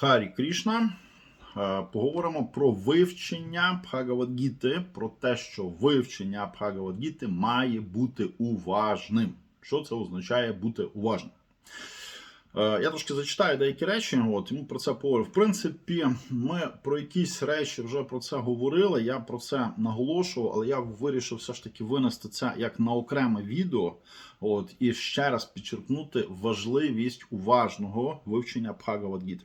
Харі Крішна. Е, Поговоримо про вивчення Бхагавадгіти, про те, що вивчення Бхагавадгіти має бути уважним. Що це означає бути уважним? Е, Я трошки зачитаю деякі речі, от, йому про це поговорив. В принципі, ми про якісь речі вже про це говорили. Я про це наголошував, але я вирішив все ж таки винести це як на окреме відео. От, і ще раз підчеркнути важливість уважного вивчення Бхагавадгіти.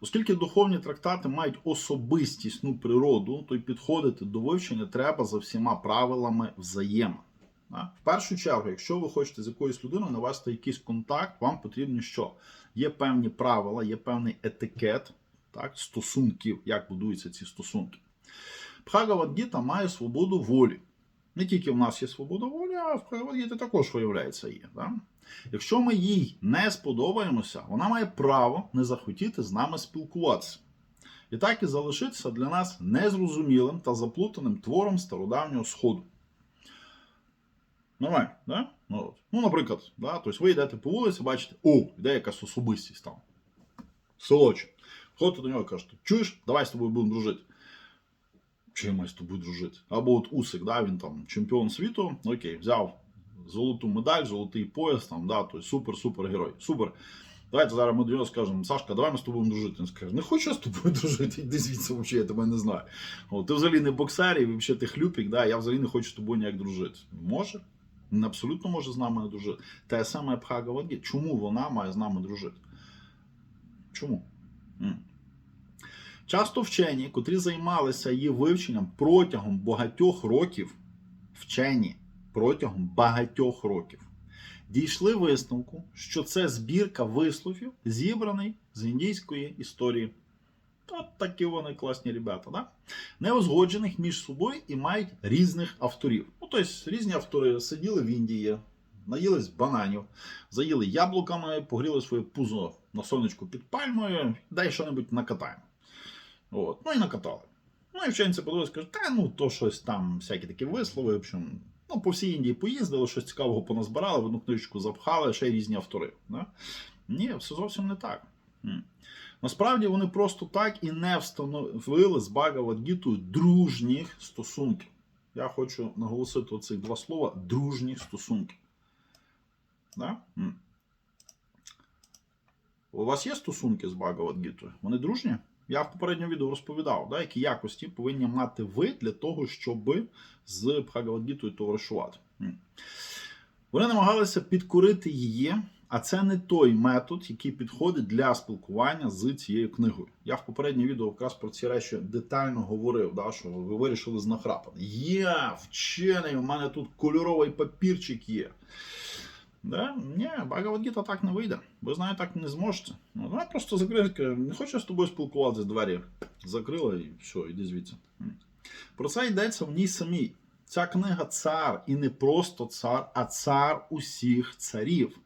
Оскільки духовні трактати мають особистісну природу, то й підходити до вивчення треба за всіма правилами взаємин. В першу чергу, якщо ви хочете з якоюсь людиною навести якийсь контакт, вам потрібно що? Є певні правила, є певний етикет так, стосунків, як будуються ці стосунки. Бхагавадгіта має свободу волі. Не тільки в нас є свобода волі, а в Бхагавадгіті також виявляється є. Да? Якщо ми їй не сподобаємося, вона має право не захотіти з нами спілкуватися. І так і залишитися для нас незрозумілим та заплутаним твором стародавнього сходу. Нормально, да? Ну, ну наприклад, да? тобто ви йдете по вулиці, бачите, о, йде якась особистість там. Солоч. Ходите до нього і кажете, чуєш, давай з тобою будемо дружити. Чим я з тобою дружити? Або от Усик, да, він там чемпіон світу, окей, взяв золоту медаль, золотий пояс, там, да, тобто супер-супер герой. Супер. Давайте зараз ми до нього скажемо, Сашка, давай ми з тобою дружити. Він скаже, не хочу я з тобою дружити, йди звідси взагалі, я тебе не знаю. О, ти взагалі не боксер, і взагалі ти хлюпік, да, я взагалі не хочу з тобою ніяк дружити. Може? Він абсолютно може з нами не дружити. Те саме Бхагавадгіта. Чому вона має з нами дружити? Чому? Часто вчені, котрі займалися її вивченням протягом багатьох років, вчені протягом багатьох років, дійшли висновку, що це збірка висловів, зібраний з індійської історії. Та такі вони класні ребята, да? не узгоджених між собою і мають різних авторів. Ну, тобто різні автори сиділи в Індії, наїлись бананів, заїли яблуками, погріли своє пузо на сонечку під пальмою, дай що-небудь накатаємо. От. Ну і накатали. Ну і вченці подивилися, кажуть, та ну то щось там, всякі такі вислови. В общем, ну, по всій Індії поїздили, щось цікавого поназбирали, в одну книжечку запхали, ще й різні автори. Да? Ні, все зовсім не так. Насправді вони просто так і не встановили з Багавадгітою дружніх стосунків. Я хочу наголосити оці два слова дружні стосунки. Да? У вас є стосунки з Багавадгітою? Вони дружні? Я в попередньому відео розповідав, да, які якості повинні мати ви для того, щоб з Бхагавадгітою товаришувати. Вони намагалися підкорити її, а це не той метод, який підходить для спілкування з цією книгою. Я в попередньому відео якраз про ці речі детально говорив, да, що ви вирішили знахрапати. Я вчений, у мене тут кольоровий папірчик є. Да? Ні, Багавадгіта так не вийде. Ви знаєте, так не зможете. Ну, давай просто закрити, не хочу з тобою спілкуватися, двері закрила і все, іди звідси. Про це йдеться в ній самій. Ця книга цар, і не просто цар, а цар усіх царів,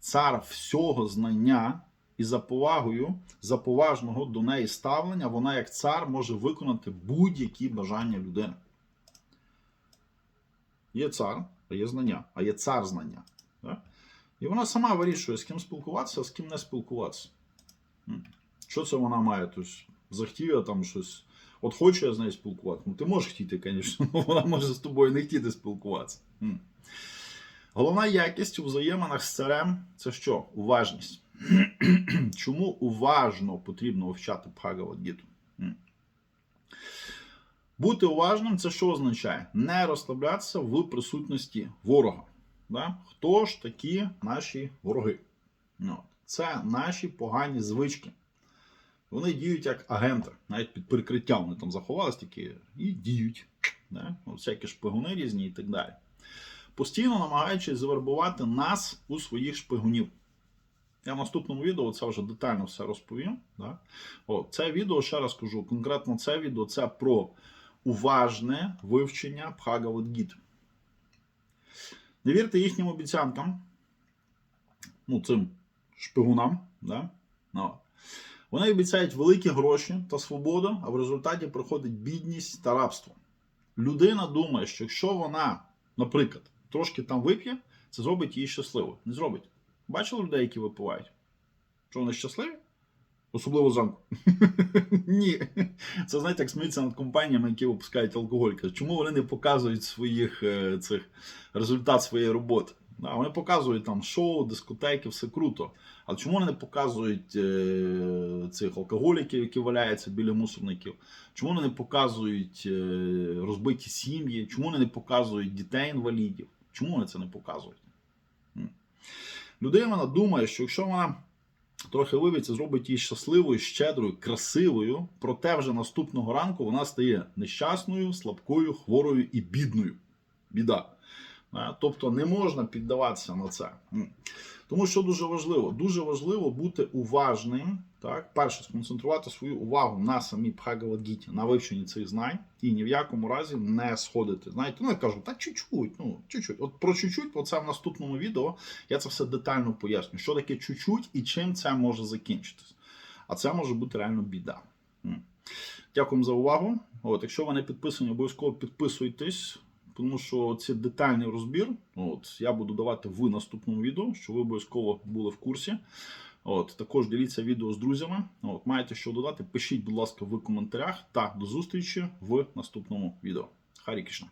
цар всього знання, і за повагою, за поважного до неї ставлення, вона як цар може виконати будь-які бажання людини. Є цар, а є знання, а є цар знання. І вона сама вирішує, з ким спілкуватися, а з ким не спілкуватися. Що це вона має? Тобто, захотів я там щось. От хочу я з нею спілкуватися. Ну, ти можеш хотіти, звісно, але вона може з тобою не хотіти спілкуватися. Головна якість у взаєминах з царем це що? Уважність. Чому уважно потрібно вивчати Бхагавадгіту? Бути уважним це що означає? Не розслаблятися в присутності ворога. Да? Хто ж такі наші вороги? Ну, це наші погані звички. Вони діють як агенти, навіть під прикриттям вони там заховались такі і діють. Да? Всякі шпигуни різні і так далі. Постійно намагаючись завербувати нас у своїх шпигунів. Я в наступному відео це вже детально все розповім. Да? О, це відео, ще раз кажу, конкретно це відео це про уважне вивчення Бхагавадгіти. Не вірте їхнім обіцянкам, ну, цим шпигунам. Да? Ну. Вони обіцяють великі гроші та свободу, а в результаті проходить бідність та рабство. Людина думає, що якщо вона, наприклад, трошки там вип'є, це зробить її щасливою. Не зробить. Бачили людей, які випивають? Що вони щасливі? Особливо зранку. Ні. Це знаєте, як сміються над компаніями, які випускають алкоголь. Чому вони не показують своїх е, цих результат своєї роботи? Да, вони показують там шоу, дискотеки, все круто. Але чому вони не показують е, цих алкоголіків, які валяються біля мусорників? Чому вони не показують е, розбиті сім'ї? Чому вони не показують дітей-інвалідів? Чому вони це не показують? Людина думає, що якщо вона трохи вивіться, зробить її щасливою, щедрою, красивою, проте вже наступного ранку вона стає нещасною, слабкою, хворою і бідною. Біда. Е, Тобто не можна піддаватися на це. Тому що дуже важливо, дуже важливо бути уважним. Так, перше, сконцентрувати свою увагу на самій Бхагавадгіті, на вивченні цих знань, і ні в якому разі не сходити. Знаєте, ну я кажу, та чуть-чуть, ну чуть-чуть. От про чуть-чуть, оце в наступному відео я це все детально поясню, що таке чуть-чуть і чим це може закінчитись. А це може бути реально біда. Дякую за увагу. От, якщо ви не підписані, обов'язково підписуйтесь, тому що це детальний розбір. От, я буду давати в наступному відео, щоб ви обов'язково були в курсі. От, також діліться відео з друзями. От, маєте що додати, пишіть, будь ласка, в коментарях та до зустрічі в наступному відео. Харі Кришна.